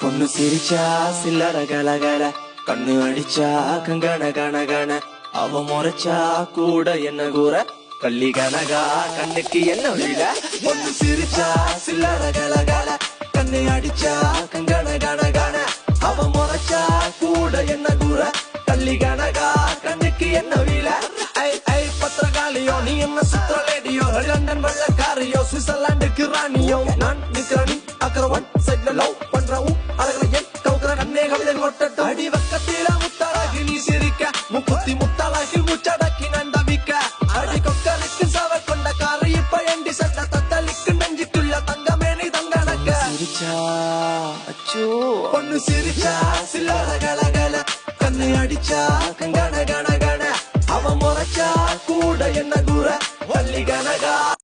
பொண்ணு சிரிச்சா சில்லற கலகல கண்ணு அடிச்சா கங்கண கண கண அவ முறைச்சா கூட என்ன கூற கள்ளி கனகா கண்ணுக்கு என்ன விழ பொண்ணு சிரிச்சா சில்லற கலகல கண்ணு அடிச்சா கங்கண கண கண அவ முறைச்சா கூட என்ன கூற கள்ளி கனகா கண்ணுக்கு என்ன விழ ஐ ஐ பத்திரகாளியோ நீ என்ன சுத்திர லேடியோ லண்டன் வெள்ளக்காரியோ சுவிட்சர்லாண்டுக்கு ராணியோ நான் நிக்கிறனி அக்கரவன் சைட்ல லவ் பண்றவும் அழகுல என் கவுக்கிற கண்ணே கவிதை கொட்டட்டும். அடி வக்கத்தில முத்தழகி நீ சிரிக்க. முக்குத்தி முத்தழகில் முச்சடக்கி நண்டவிக்க. அடி கொக்கலுக்கு சவ கொண்ட காரை இப்ப எண்டி சட்ட தத்தளிக்கு நெஞ்சுக்குள்ள தங்கமே நீ தங்கனக்க சிரிச்சா? அச்சோ. பொண்ணு சிரிச்சா? சில்லற கலகல. கண்ணு அடிச்சா? கங்கண கண கண அவ முறைச்சா? கூட என்ன கூற? வள்ளி கனகா?